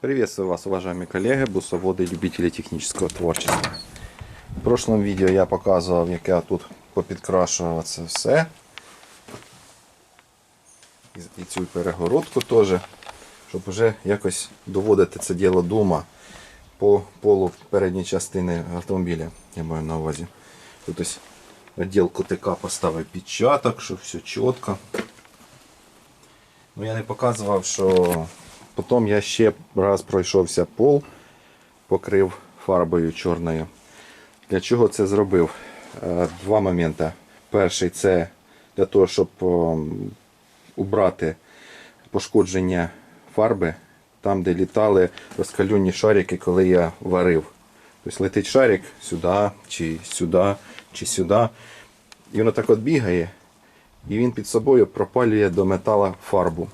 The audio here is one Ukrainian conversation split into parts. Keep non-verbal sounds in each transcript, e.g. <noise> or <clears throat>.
Приветствую вас, уважаемые коллеги, бусоводы и любители технического творчества. В прошлом відео я показував, як я тут попідкрашував це все. І- цю перегородку теж, щоб вже якось доводити це діло дома по полу передньої частини автомобіля, я маю на увазі. Тут ось відділ КТК поставив печаток, щоб все чітко. Ну я не показував, що потім я ще раз пройшовся пол, покрив фарбою чорною. Для чого це зробив? Е, Два моменти. Перший це для того, щоб о, убрати пошкодження фарби там, де літали розкалюні шарики, коли я варив. Тобто летить шарик сюди, чи сюди, чи сюди. І воно так от бігає, і він під собою пропалює до метала фарбу.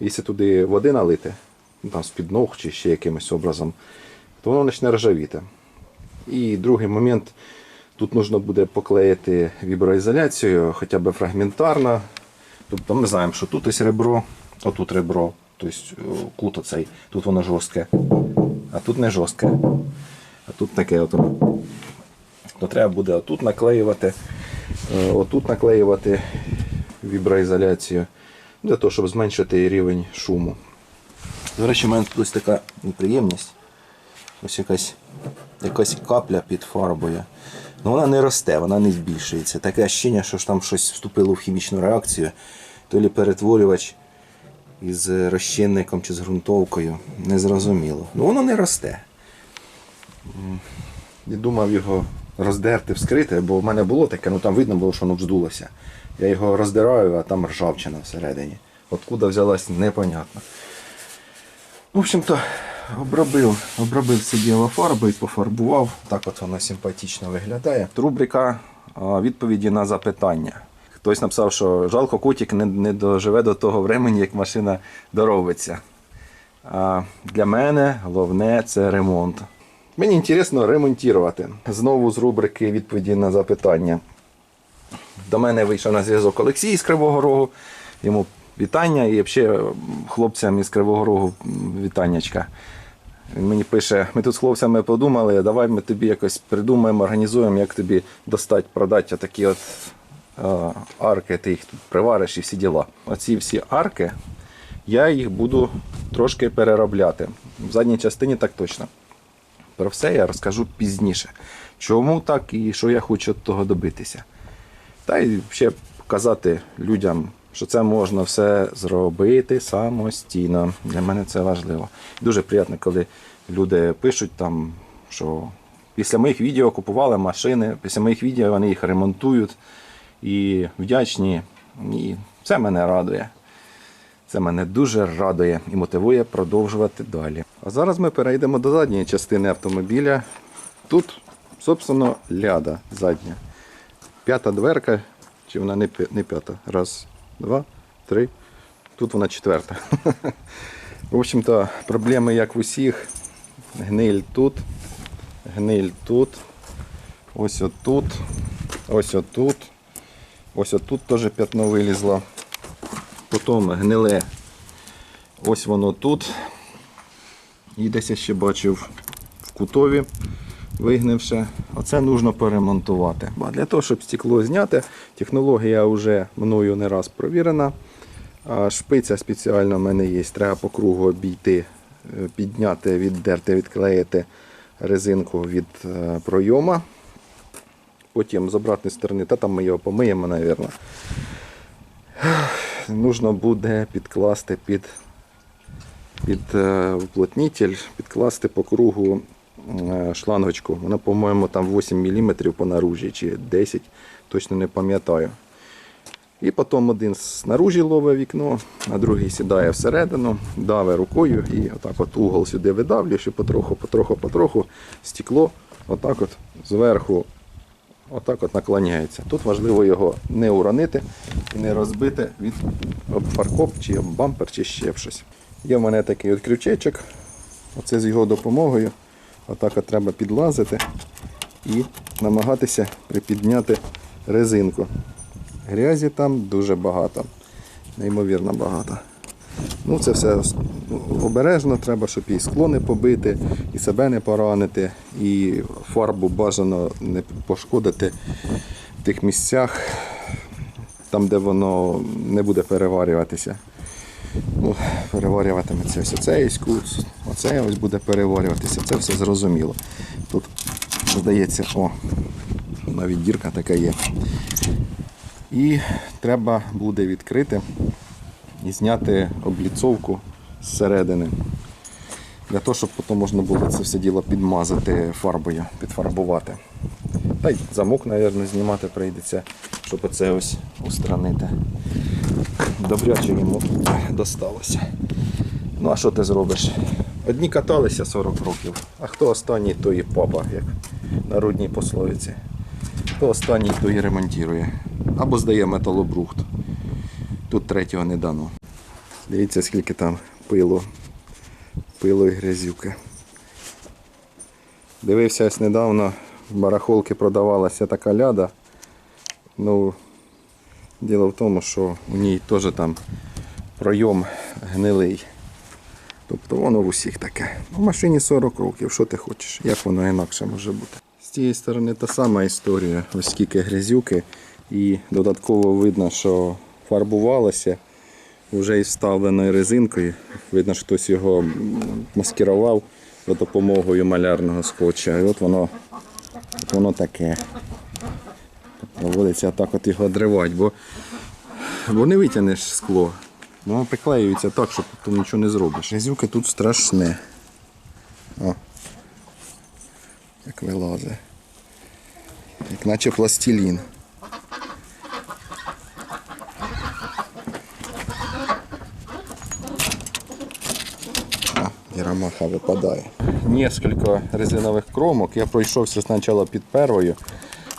Якщо туди води налити, ну, там з-під ног чи ще якимось образом, то воно почне ржавіти. І другий момент, тут потрібно буде поклеїти віброізоляцію, хоча б фрагментарно. Тобто ми знаємо, що тут ось ребро, отут ребро, тобто о, кут оцей, тут воно жорстке, а тут не жорстке. А тут таке от воно. То треба буде отут наклеювати, е, отут наклеювати віброізоляцію для того, щоб зменшити рівень шуму. До речі, у мене тут ось така неприємність. Ось якась, якась капля під фарбою. Ну вона не росте, вона не збільшується. Таке ощущення, що ж там щось вступило в хімічну реакцію, то перетворювач із розчинником чи з ґрунтовкою. Незрозуміло. Ну воно не росте. Я думав його роздерти, вскрити, бо в мене було таке, ну там видно було, що воно вздулося. Я його роздираю, а там ржавчина всередині. Откуда взялась, непонятно. В общем-то, обробив, обробив це діло фарбою, пофарбував. Так от воно симпатично виглядає. Рубрика відповіді на запитання. Хтось написав, що жалко котик не, не доживе до того времени, як машина доробиться. А для мене головне це ремонт. Мені інтересно ремонтувати. Знову з рубрики відповіді на запитання. До мене вийшов на зв'язок Олексій з Кривого Рогу. Йому вітання і взагалі хлопцям із Кривого Рогу вітаннячка. Він мені пише: ми тут з хлопцями подумали, давай ми тобі якось придумаємо, організуємо, як тобі достати, продати такі от е, арки, ти їх тут привариш і всі діла. Оці всі арки, я їх буду трошки переробляти. В задній частині так точно. Про все я розкажу пізніше. Чому так і що я хочу від того добитися. Та й ще показати людям, що це можна все зробити самостійно. Для мене це важливо. Дуже приємно, коли люди пишуть там, що після моїх відео купували машини, після моїх відео вони їх ремонтують і вдячні. І це мене радує. Це мене дуже радує і мотивує продовжувати далі. А зараз ми перейдемо до задньої частини автомобіля. Тут, собственно, ляда задня. П'ята дверка, чи вона не, п'я- не п'ята? Раз, два, три. Тут вона четверта. <laughs> В общем-то, проблеми як в усіх. Гниль тут, гниль тут, ось отут, ось отут, ось отут теж п'ятно вилізло. Потім гниле. Ось воно тут. І десь я ще бачив в кутові вигнивши. Оце нужно поремонтувати. Бо для того, щоб стекло зняти, технологія вже мною не раз провірена. Шпиця спеціальна в мене є. Треба по кругу обійти, е, підняти, віддерти, відклеїти резинку від е, пройома. Потім з обратної сторони, та там ми його помиємо, мабуть. Нужно буде підкласти під, під е, уплотнитель, підкласти по кругу е, шлангочку. Вона, по-моєму, там 8 мм по наружі чи 10, точно не пам'ятаю. І потім один снаружі ловить вікно, а другий сідає всередину, давить рукою і отак от угол сюди видавлює, що потроху, потроху, потроху стекло отак от зверху отак от наклоняється. Тут важливо його не уронити і не розбити від об фаркоп чи об бампер, чи ще щось. Є в мене такий от крючечок. Оце з його допомогою. Отак от треба підлазити і намагатися припідняти резинку. Грязі там дуже багато, неймовірно багато. Ну, це все обережно, треба, щоб і скло не побити, і себе не поранити, і фарбу бажано не пошкодити в тих місцях, там, де воно не буде переварюватися. Ну, переварюватиметься ось ось оце ось буде переварюватися, це все зрозуміло. Тут, здається, о, навіть дірка така є. І треба буде відкрити і зняти обліцовку зсередини. Для того, щоб потім можна було це все діло підмазати фарбою, підфарбувати. Та й замок, мабуть, знімати прийдеться, щоб оце ось устранити. Добряче йому досталося. Ну а що ти зробиш? Одні каталися 40 років, а хто останній, той і папа, як на рудній пословиці. Хто останній, той і ремонтує. Або здає металобрухт. Тут третього не дано. Дивіться, скільки там пилу, пилу і грязюки. Дивився ось недавно, в барахолки продавалася така ляда. Ну, діло в тому, що у ній теж там пройом гнилий. Тобто воно в усіх таке. В машині 40 років, що ти хочеш? Як воно інакше може бути? З цієї сторони та сама історія. Ось скільки грязюки. І додатково видно, що фарбувалося вже із вставленою резинкою. Видно, що хтось його маскирував за допомогою малярного скотча. І от воно, от воно таке. Доводиться так от його дривати, бо, бо не витягнеш скло. Воно приклеюється так, що потім нічого не зробиш. Грязюки тут страшне. О. Як вилазить. Як наче пластилін. Яромаха випадає. Несколько резинових кромок. Я пройшовся спочатку під первою,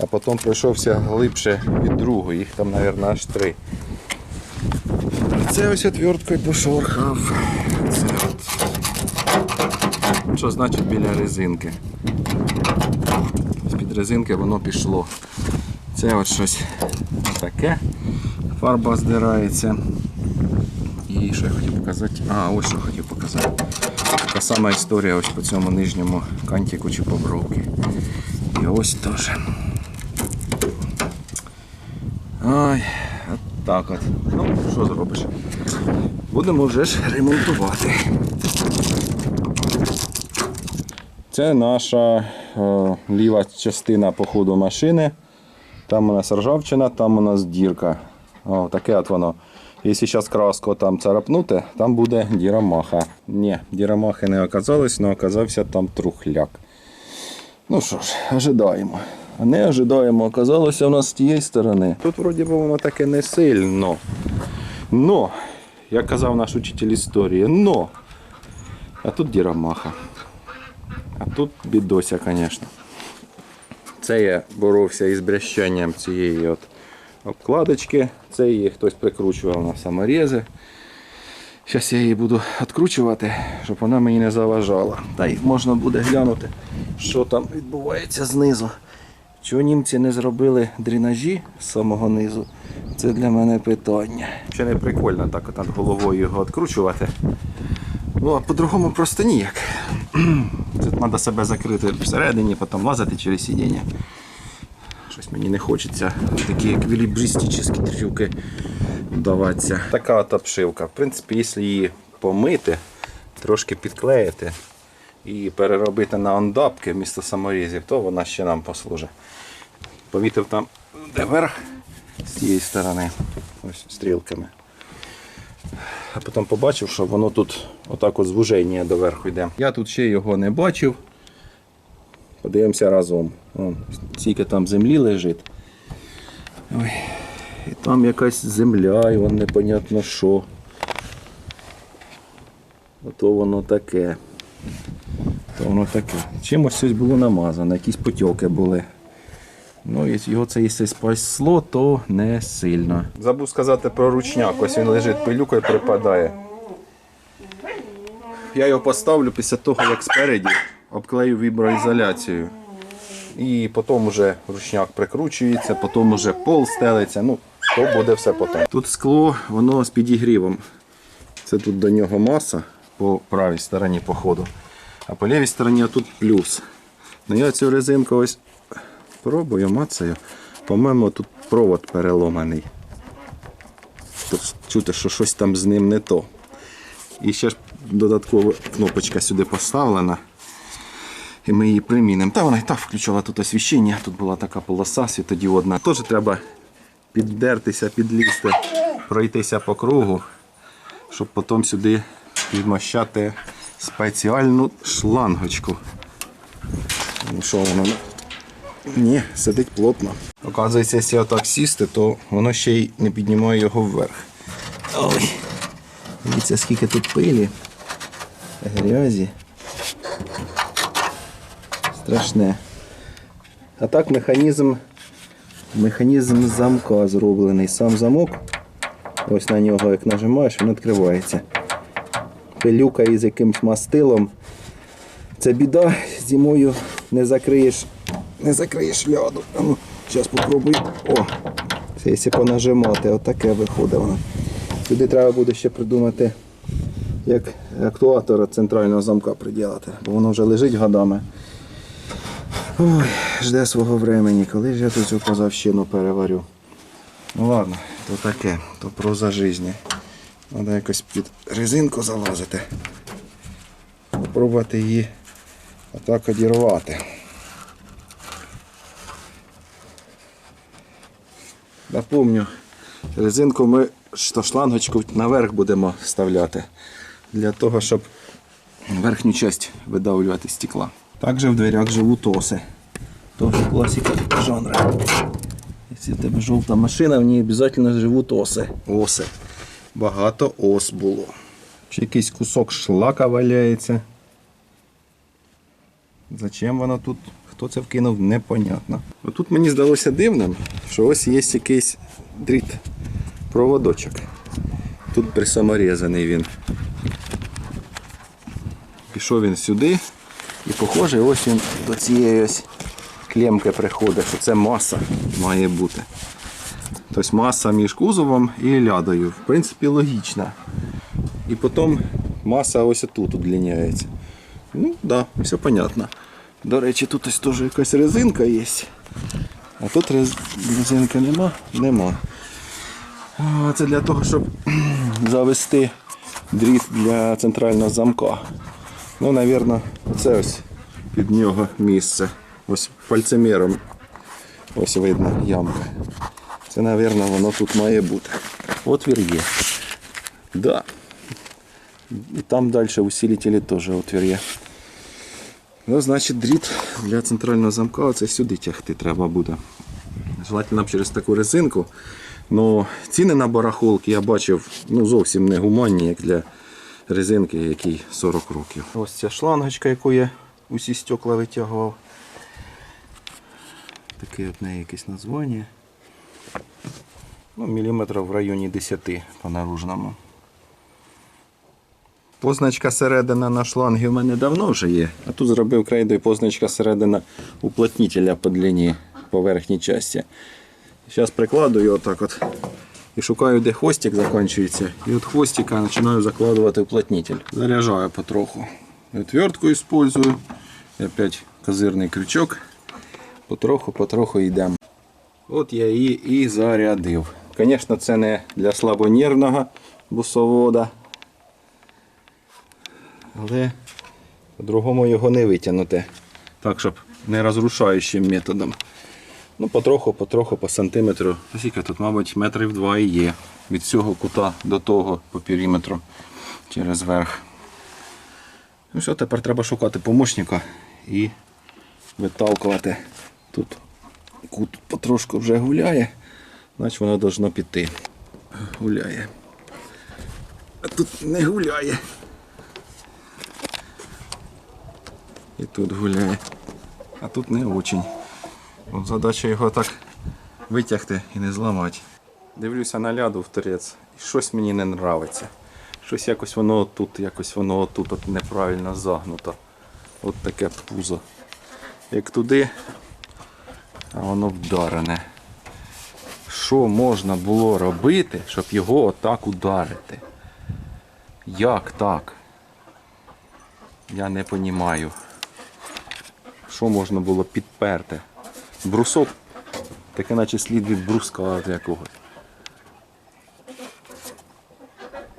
а потім пройшовся глибше під другою. Їх там, мабуть, аж три. Це ось отверткою пошорхав. Це от. Що значить біля резинки? З-під резинки воно пішло. Це от щось таке. Фарба здирається. І що я хотів показати? А, ось що хотів показати. Така сама історія ось по цьому нижньому кантику чи побровки. І ось теж. Ой, от так от. Ну, що зробиш? Будемо вже ж ремонтувати. Це наша е, ліва частина по ходу машини. Там у нас ржавчина, там у нас дірка. О, таке от воно. Якщо зараз краску там царапнути, там буде дірамаха. Ні, дірамахи не оказалось, але оказався там трухляк. Ну що ж, ожидаємо. А не ожидаємо, оказалося у нас з тієї сторони. Тут вроді би воно таке не сильно. Но, як казав наш учитель історії, но. А тут дірамаха. А тут бідося, звісно. Це я боровся із брящанням цієї от обкладочки. Це її хтось прикручував на саморези. Зараз я її буду відкручувати, щоб вона мені не заважала. Та й можна буде глянути, що там відбувається знизу. Чого німці не зробили дренажі з самого низу? Це для мене питання. Ще не прикольно так от над головою його відкручувати. Ну, а по-другому просто ніяк. <clears throat> Це треба себе закрити всередині, потім лазити через сидіння. Щось мені не хочеться такі еквілібристичні трюки вдаватися. Така от обшивка. В принципі, якщо її помити, трошки підклеїти і переробити на ондапки вмісто саморізів, то вона ще нам послужить. Повітив там де верх з цієї сторони, ось стрілками. А потім побачив, що воно тут отак от звуження доверху йде. Я тут ще його не бачив. Подивимося разом. О, скільки там землі лежить. Ой. І там якась земля, і вон непонятно що. Ото воно таке. Воно таке. Чимось щось було намазано, якісь потьоки були. Ну, його це якщо спасло, то не сильно. Забув сказати про ручняк. Ось він лежить пилюкою припадає. Я його поставлю після того, як спереді обклею віброізоляцією. І потім вже ручняк прикручується, потім вже пол стелиться. Ну, то буде все потім. Тут скло, воно з підігрівом. Це тут до нього маса по правій стороні по ходу. А по лівій стороні тут плюс. Ну я цю резинку ось пробую, мацаю. По-моєму, тут провод переломаний. Тут чути, що щось там з ним не то. І ще ж додаткова кнопочка сюди поставлена. І ми її примінимо. Та вона і так включила тут освіщення. Тут була така полоса світодіодна. Теж треба піддертися, підлізти, пройтися по кругу, щоб потім сюди відмощати спеціальну шлангочку. Ну, Що воно? Ні, сидить плотно. Оказується, якщо отак сісти, то воно ще й не піднімає його вверх. Ой. Дивіться, скільки тут пилі, грязі. Страшне. А так механізм, механізм замка зроблений. Сам замок, ось на нього, як нажимаєш, він відкривається. Пилюка із якимсь мастилом. Це біда, зимою не закриєш, не закриєш ляду. А ну, Зараз попробую. О! Це якщо понажимати, отаке виходить воно. Сюди треба буде ще придумати, як актуатора центрального замка приділити, бо воно вже лежить годами. Ой, жде свого времени, коли ж я тут цю позавщину переварю. Ну ладно, то таке, то проза житті. Треба якось під резинку залазити. Попробувати її отак одірвати. Напомню, резинку ми що шлангочку наверх будемо вставляти для того, щоб верхню часть видавлювати стекла. Також в дверях живуть оси. Тоже класика жанра. Якщо тебе жовта машина, в ній обов'язково живуть оси. Оси. Багато ос було. Ще якийсь кусок шлака валяється. Зачем воно тут? Хто це вкинув, непонятно. Тут мені здалося дивним, що ось є якийсь дріт, проводочок. Тут присаморізаний він. Пішов він сюди і похоже, ось він до цієї ось клемки приходить, що це маса має бути. Тобто маса між кузовом і лядою. В принципі, логічна. І потім маса ось тут удлиняється. Ну, так, да, все понятно. До речі, тут ось теж якась резинка є. А тут резинки нема? Нема. Це для того, щоб <clears throat> завести дріт для центрального замка. Ну, напевно, це ось під нього місце. Ось пальцеміром. Ось видно ямка. Це, напевно, воно тут має бути. Отвір є. Да. І там далі усилителі теж отвір є. Ну, значить, дріт для центрального замка оце сюди тягти треба буде. Желательно б через таку резинку. Ну, ціни на барахолки я бачив ну, зовсім не гуманні, як для резинки, якій 40 років. Ось ця шлангочка, яку я усі стекла витягував. Таке от неї якесь названня. Ну, міліметрів в районі 10 по наружному. Позначка середина на шлангі в мене давно вже є. А тут зробив крейдою позначка середина уплотнителя по длині по верхній часті. Зараз прикладую отак от. І шукаю, де хвостик закінчується. І от хвостика починаю закладувати уплотнитель. Заряджаю потроху. Отвертку. І опять козирний крючок. Потроху-потроху йдемо. От я її і зарядив. Звісно, це не для слабонервного бусовода. Але по-другому його не витягнути. Так, щоб не розрушаючим методом. Ну, потроху, потроху, по сантиметру. Скільки тут, мабуть, метрів два і є. Від цього кута до того по периметру через верх. Ну що, тепер треба шукати помощника і виталкувати. Тут кут потрошку вже гуляє, значить воно должно піти. Гуляє. А тут не гуляє. І тут гуляє. А тут не очень. От задача його так витягти і не зламати. Дивлюся на ляду в торець. І щось мені не нравиться. Щось якось воно тут, якось воно тут неправильно загнуто. От таке пузо. Як туди, А воно вдарене. Що можна було робити, щоб його отак ударити? Як так? Я не понімаю. Що можна було підперти? Брусок, таке наче слід від бруска якогось.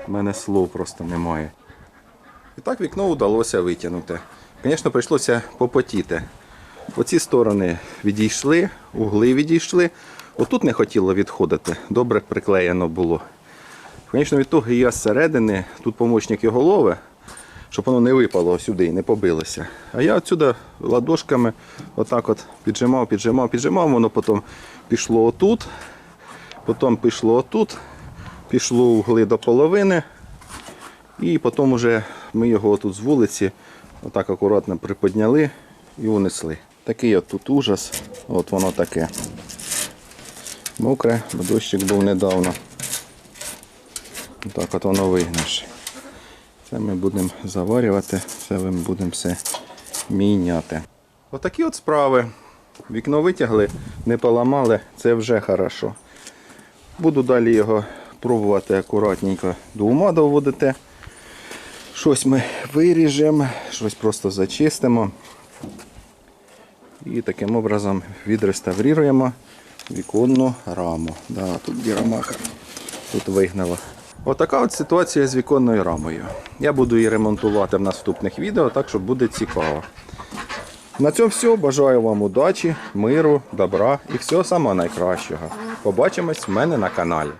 У мене слов просто немає. І так вікно вдалося витягнути. Звісно, прийшлося попотіти. Оці сторони відійшли, угли відійшли. Отут не хотіло відходити, добре приклеєно було. Звісно, від того я зсередини, тут помічник його лове, щоб воно не випало сюди і не побилося. А я отсюди ладошками отак от піджимав, піджимав, піджимав, воно потім пішло отут, потім пішло отут, пішло угли до половини. І потім уже ми його тут з вулиці отак акуратно приподняли і унесли. Такий от тут ужас. От воно таке. Мокре, бо дощик був недавно. Так от воно вигнеш. Це ми будемо заварювати, це ми будемо все міняти. Отакі от справи. Вікно витягли, не поламали, це вже хорошо. Буду далі його пробувати акуратненько до ума доводити. Щось ми виріжемо, щось просто зачистимо. І таким образом відреставруємо віконну раму. Да, тут біромаха тут вигнала. Отака от ситуація з віконною рамою. Я буду її ремонтувати в наступних відео, так що буде цікаво. На цьому все. Бажаю вам удачі, миру, добра і всього самого найкращого. Побачимось в мене на каналі.